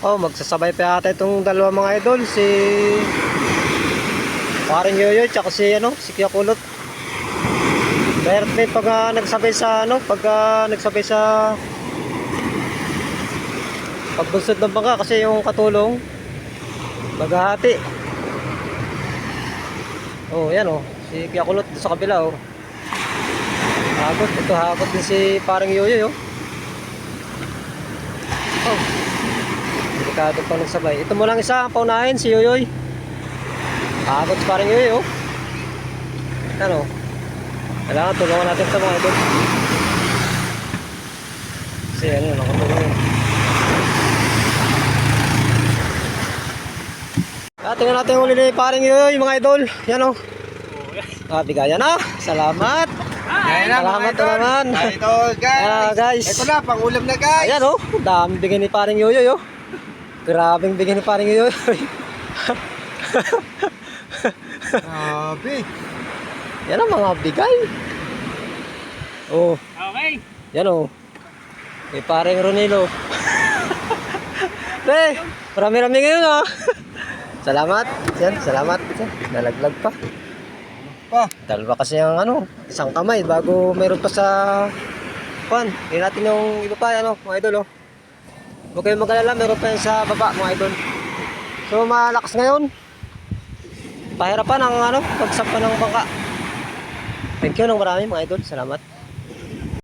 Oh, magsasabay pa yata itong dalawa mga idol. Si... Paring Yoyoy, tsaka si ano, si Kuya Kulot. Birthday pag ah, nagsabay sa ano, pag ah, nagsabay sa pagbunsod ng bangka kasi yung katulong maghahati. Oh, yan oh. Si Kuya Kulot sa kabila oh. Hagot, ito hagot din si parang Yoyoy oh. Oh. Delikado pa nagsabay. Ito mo lang isa ang paunahin si Yoyoy. Hagot si parang Yoyoy oh. Ano? Kailangan tulungan natin ito mga idol. Kasi ano, nakatulong yun. Ah, tingnan natin yung uli ni paring Yoyoy mga idol. Yan oh. Ah, bigayan na. Salamat. Ayan na, Salamat na naman. Ito guys. Ah, guys. Ito na, pangulam na guys. Ayan oh, dami bigay ni paring Yoyoy oh. Grabing bigay ni paring Yoyoy. Grabe. Yan ang mga bigay. Oh, Okay. yan oh. May paring Ronilo. Pre, marami-rami ngayon ah. salamat. Yan, salamat. Yan, nalaglag pa. Pa. Dalawa kasi ang ano, isang kamay bago mayroon pa sa pan. Hindi natin yung iba pa ano, mga idol oh. Huwag kayong mag-alala, meron pa yan sa baba mga idol. So malakas ngayon. Pahirapan ang ano, pagsampa ng bangka. Thank you ng marami mga idol. Salamat.